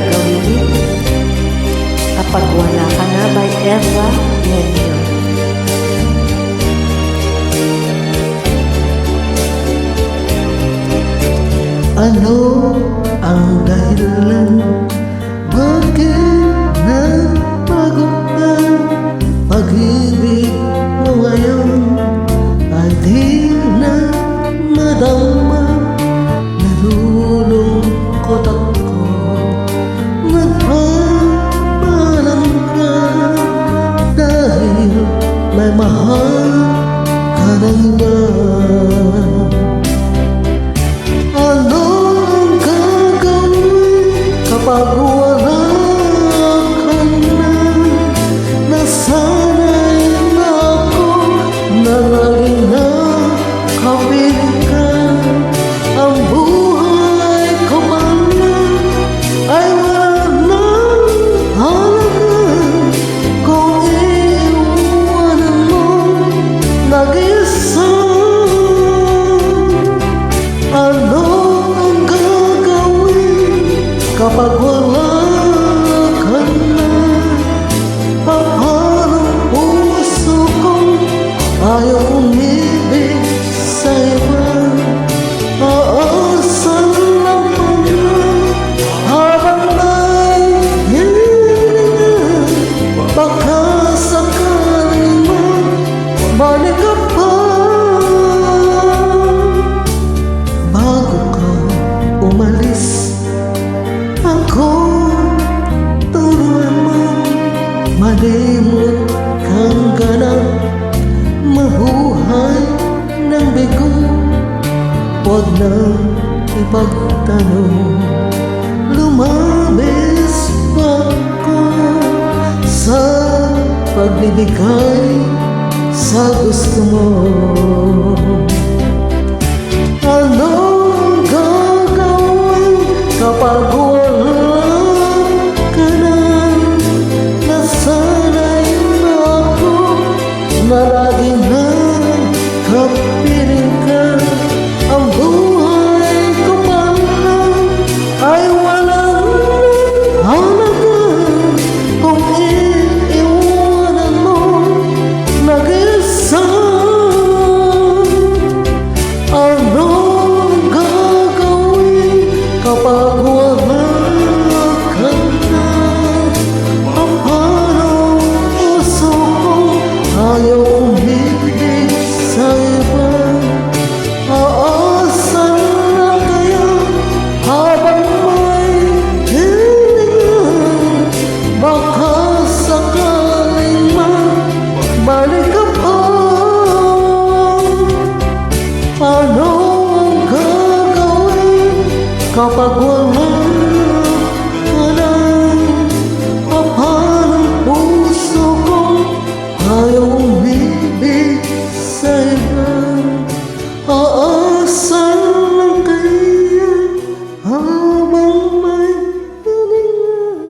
gagawin kapag wala ka na by Eva Menyo. Ano umibig sa iba? Aasan lang pala habang may hilingan Baka sakaling mabalik ka pa Bago ka umalis ipagtanong Lumabis pa ko Sa pagbibigay Sa gusto mo umibig sa iba. Aasan na kaya habang may hilingan? Baka sakaling mabalik ka pa. Ano ang gagawin kapag wala